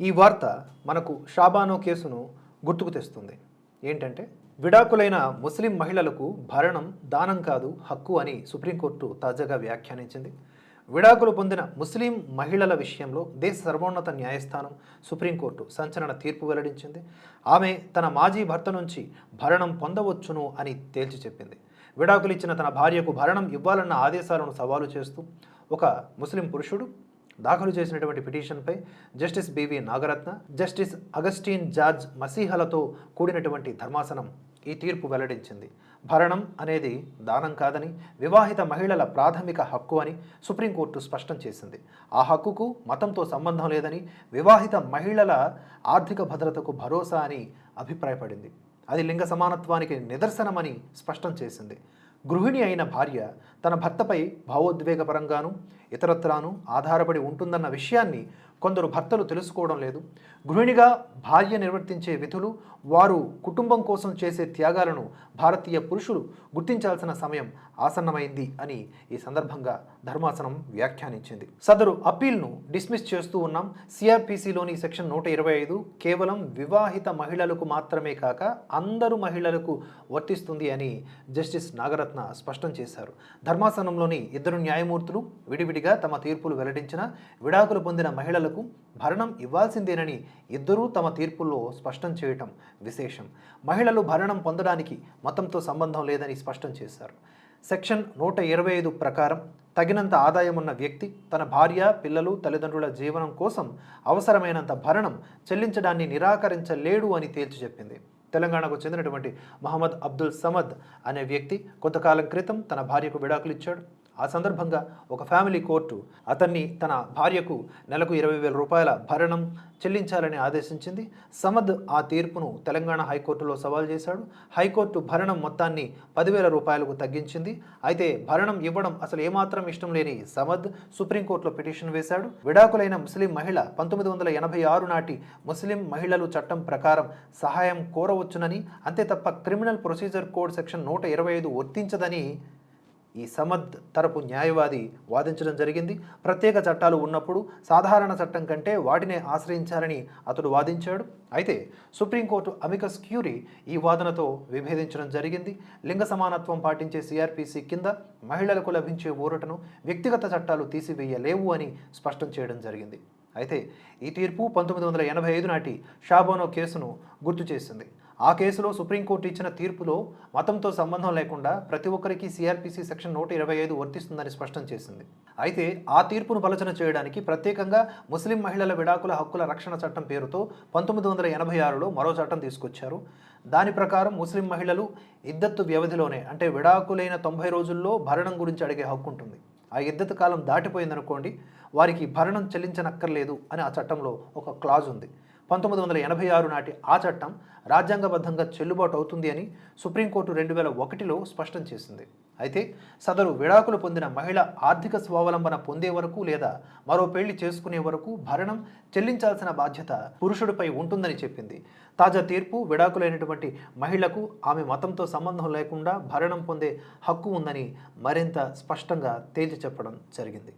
ఈ వార్త మనకు షాబానో కేసును గుర్తుకు తెస్తుంది. ఏంటంటే విడాకులైన ముస్లిం మహిళలకు భరణం దానం కాదు హక్కు అని సుప్రీంకోర్టు తాజాగా వ్యాఖ్యానించింది. విడాకులు పొందిన ముస్లిం మహిళల విషయంలో దేశ సర్వోన్నత న్యాయస్థానం సుప్రీంకోర్టు సంచలన తీర్పు వెల్లడించింది. ఆమె తన మాజీ భర్త నుంచి భరణం పొందవచ్చును అని తేల్చి చెప్పింది. విడాకులు ఇచ్చిన తన భార్యకు భరణం ఇవ్వాలన్న ఆదేశాలను సవాలు చేస్తూ ఒక ముస్లిం పురుషుడు దాఖలు చేసినటువంటి పిటిషన్పై justice B V Nagarathna justice Augustine George మసీహలతో కూడినటువంటి ధర్మాసనం ఈ తీర్పు వెల్లడించింది. భరణం అనేది దానం కాదని వివాహిత మహిళల ప్రాథమిక హక్కు అని సుప్రీంకోర్టు స్పష్టం చేసింది. ఆ హక్కుకు మతంతో సంబంధం లేదని వివాహిత మహిళల ఆర్థిక భద్రతకు భరోసా అని అభిప్రాయపడింది. అది లింగ సమానత్వానికి నిదర్శనమని స్పష్టం చేసింది. గృహిణి అయిన భార్య తన భర్తపై భావోద్వేగపరంగాను ఇతరత్రాను ఆధారపడి ఉంటుందన్న విషయాన్ని కొందరు భర్తలు తెలుసుకోవడం లేదు. గృహిణిగా భార్య నిర్వర్తించే విధులు వారు కుటుంబం కోసం చేసే త్యాగాలను భారతీయ పురుషులు గుర్తించాల్సిన సమయం ఆసన్నమైంది అని ఈ సందర్భంగా ధర్మాసనం వ్యాఖ్యానించింది. సదరు అప్పీల్ను డిస్మిస్ చేస్తూ ఉన్నాం. సిఆర్పిసిలోని సెక్షన్ నూట ఇరవై ఐదు కేవలం వివాహిత మహిళలకు మాత్రమే కాక అందరు మహిళలకు వర్తిస్తుంది అని జస్టిస్ నాగరత్న స్పష్టం చేశారు. ధర్మాసనంలోని ఇద్దరు న్యాయమూర్తులు విడివిడిగా తమ తీర్పులు వెల్లడించిన విడాకులు పొందిన మహిళలకు భరణం ఇవ్వాల్సిందేనని ఇద్దరూ తమ తీర్పుల్లో స్పష్టం చేయటం విశేషం. మహిళలు భరణం పొందడానికి మతంతో సంబంధం లేదని స్పష్టం చేశారు. సెక్షన్ నూట ఇరవై ఐదు ప్రకారం తగినంత ఆదాయం ఉన్న వ్యక్తి తన భార్య పిల్లలు తల్లిదండ్రుల జీవనం కోసం అవసరమైనంత భరణం చెల్లించడాన్ని నిరాకరించలేడు అని తేల్చి చెప్పింది. తెలంగాణకు చెందినటువంటి మహమ్మద్ అబ్దుల్ సమద్ అనే వ్యక్తి కొంతకాలం క్రితం తన భార్యకు విడాకులు ఇచ్చాడు. ఆ సందర్భంగా ఒక ఫ్యామిలీ కోర్టు అతన్ని తన భార్యకు నెలకు ఇరవై వేల రూపాయల భరణం చెల్లించాలని ఆదేశించింది. సమద్ ఆ తీర్పును తెలంగాణ హైకోర్టులో సవాల్ చేశాడు. హైకోర్టు భరణం మొత్తాన్ని పదివేల రూపాయలకు తగ్గించింది. అయితే భరణం ఇవ్వడం అసలు ఏమాత్రం ఇష్టం లేని సమద్ సుప్రీంకోర్టులో పిటిషన్ వేశాడు. విడాకులైన ముస్లిం మహిళ పంతొమ్మిది వందల ఎనభై ఆరు నాటి ముస్లిం మహిళలు చట్టం ప్రకారం సహాయం కోరవచ్చునని అంతే తప్ప క్రిమినల్ ప్రొసీజర్ కోడ్ సెక్షన్ నూట ఇరవై ఐదు వర్తించదని ఈ సమద్ తరపు న్యాయవాది వాదించడం జరిగింది. ప్రత్యేక చట్టాలు ఉన్నప్పుడు సాధారణ చట్టం కంటే వాటినే ఆశ్రయించాలని అతడు వాదించాడు. అయితే సుప్రీంకోర్టు అమికస్ క్యూరీ ఈ వాదనతో విభేదించడం జరిగింది. లింగ సమానత్వం పాటించే సిఆర్పిసి కింద మహిళలకు లభించే ఊరటను వ్యక్తిగత చట్టాలు తీసివేయలేవు అని స్పష్టం చేయడం జరిగింది. అయితే ఈ తీర్పు పంతొమ్మిది వందల ఎనభై ఐదు నాటి షాబోనో కేసును గుర్తు చేసింది. ఆ కేసులో సుప్రీంకోర్టు ఇచ్చిన తీర్పులో మతంతో సంబంధం లేకుండా ప్రతి ఒక్కరికి సిఆర్పిసి సెక్షన్ నూట ఇరవై ఐదు వర్తిస్తుందని స్పష్టం చేసింది. అయితే ఆ తీర్పును బలచన చేయడానికి ప్రత్యేకంగా ముస్లిం మహిళల విడాకుల హక్కుల రక్షణ చట్టం పేరుతో పంతొమ్మిది వందల ఎనభై ఆరులో మరో చట్టం తీసుకొచ్చారు. దాని ప్రకారం ముస్లిం మహిళలు ఇద్దత్తు వ్యవధిలోనే అంటే విడాకులైన తొంభై రోజుల్లో భరణం గురించి అడిగే హక్కు ఉంటుంది. ఆ ఇద్దతు కాలం దాటిపోయిందనుకోండి వారికి భరణం చెల్లించనక్కర్లేదు అని ఆ చట్టంలో ఒక క్లాజ్ ఉంది. పంతొమ్మిది వందల ఎనభై ఆరు నాటి ఆ చట్టం రాజ్యాంగబద్ధంగా చెల్లుబాటు అవుతుంది అని సుప్రీంకోర్టు రెండు వేల ఒకటిలో స్పష్టం చేసింది. అయితే సదరు విడాకులు పొందిన మహిళ ఆర్థిక స్వావలంబన పొందే వరకు లేదా మరో పెళ్ళి చేసుకునే వరకు భరణం చెల్లించాల్సిన బాధ్యత పురుషుడిపై ఉంటుందని చెప్పింది. తాజా తీర్పు విడాకులైనటువంటి మహిళకు ఆమె మతంతో సంబంధం లేకుండా భరణం పొందే హక్కు ఉందని మరింత స్పష్టంగా తేల్చి చెప్పడం జరిగింది.